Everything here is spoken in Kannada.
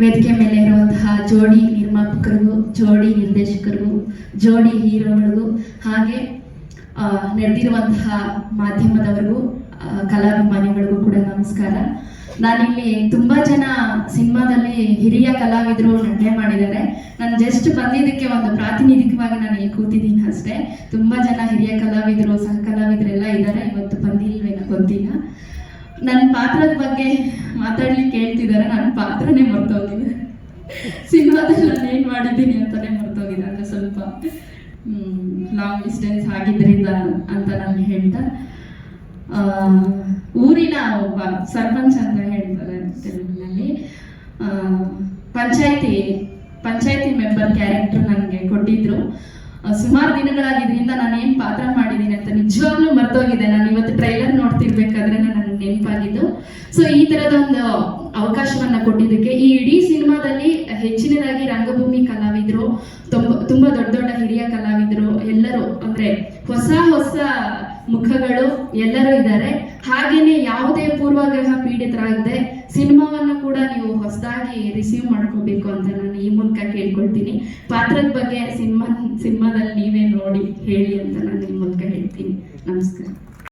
ವೇದಿಕೆ ಮೇಲೆ ಇರುವಂತಹ ಜೋಡಿ ನಿರ್ಮಾಪಕರಿಗೂ, ಜೋಡಿ ನಿರ್ದೇಶಕರಿಗೂ, ಜೋಡಿ ಹೀರೋಗಳಿಗೂ, ಹಾಗೆ ನಡೆದಿರುವಂತಹ ಮಾಧ್ಯಮದವರಿಗೂ ಕಲಾಭಿಮಾನಿಗಳಿಗೂ ಕೂಡ ನಮಸ್ಕಾರ. ನಾನಿಲ್ಲಿ ತುಂಬಾ ಜನ ಸಿನಿಮಾದಲ್ಲಿ ಹಿರಿಯ ಕಲಾವಿದರು ನಟನೆ ಮಾಡಿದ್ದಾರೆ. ನಾನು ಜಸ್ಟ್ ಬಂದಿದ್ದಕ್ಕೆ ಒಂದು ಪ್ರಾತಿನಿಧಿಕವಾಗಿ ನಾನು ಇಲ್ಲಿ ಕೂತಿದ್ದೀನಿ ಅಷ್ಟೇ. ತುಂಬಾ ಜನ ಹಿರಿಯ ಕಲಾವಿದರು, ಸಹ ಕಲಾವಿದರೆಲ್ಲ ಇದ್ದಾರೆ. ಇವತ್ತು ಬಂದಿಲ್ವೇನೋ ಗೊತ್ತಿಲ್ಲ. ನನ್ನ ಪಾತ್ರದ ಬಗ್ಗೆ ಮಾತಾಡ್ಲಿಕ್ಕೆ ಹೇಳ್ತಿದ್ದಾರೆ ನನ್ನ ಪಾತ್ರನೇ ಮರ್ತೋಗಿದೆ. ಸಿನಿಮಾದಲ್ಲಿ ನಾನು ಏನು ಮಾಡಿದ್ದೀನಿ ಅಂತಲೇ ಮರ್ತೋಗಿದೆ. ಅಂದರೆ ಸ್ವಲ್ಪ ಲಾಂಗ್ ಡಿಸ್ಟೆನ್ಸ್ ಆಗಿದ್ರಿಂದ ಅಂತ ನಾನು ಹೇಳ್ತಾ ಊರಿನ ಒಬ್ಬ ಸರ್ಪಂಚ್ ಅಂತ ಹೇಳ್ತಾರೆ ತೆಲುಗಿನಲ್ಲಿ. ಪಂಚಾಯತಿ ಪಂಚಾಯತಿ ಮೆಂಬರ್ ಕ್ಯಾರೆಕ್ಟರ್ ನನಗೆ ಕೊಟ್ಟಿದ್ರು. ಸುಮಾರು ದಿನಗಳಾಗಿದ್ದರಿಂದ ನಾನು ಏನು ಪಾತ್ರ ಮಾಡಿದ್ದೀನಿ ಅಂತ ನಿಜವಾಗ್ಲೂ ಮರ್ತೋಗಿದೆ. ನಾನು ಇವತ್ತು ಟ್ರೈಲರ್ ಈ ತರದ ಒಂದು ಅವಕಾಶವನ್ನ ಕೊಟ್ಟಿದ್ದಕ್ಕೆ ಈ ಇಡೀ ಸಿನಿಮಾದಲ್ಲಿ ಹೆಚ್ಚಿನದಾಗಿ ರಂಗಭೂಮಿ ಕಲಾವಿದರು, ತುಂಬಾ ತುಂಬಾ ದೊಡ್ಡ ದೊಡ್ಡ ಹಿರಿಯ ಕಲಾವಿದರು, ಎಲ್ಲರೂ ಅಂದ್ರೆ ಹೊಸ ಹೊಸ ಮುಖಗಳು ಎಲ್ಲರೂ ಇದ್ದಾರೆ. ಹಾಗೇನೆ ಯಾವುದೇ ಪೂರ್ವಗ್ರಹ ಪೀಡಿತರಾಗದೆ ಸಿನಿಮಾವನ್ನ ಕೂಡ ನೀವು ಹೊಸದಾಗಿ ರಿಸೀವ್ ಮಾಡ್ಕೋಬೇಕು ಅಂತ ನಾನು ಈ ಮೂಲಕ ಕೇಳ್ಕೊಳ್ತೀನಿ. ಪಾತ್ರದ ಬಗ್ಗೆ ಸಿನಿಮಾ ಸಿನಿಮಾದಲ್ಲಿ ನೀವೇ ನೋಡಿ, ಹೇಳಿ ಅಂತ ನಾನು ಈ ಮೂಲಕ ಹೇಳ್ತೀನಿ. ನಮಸ್ಕಾರ.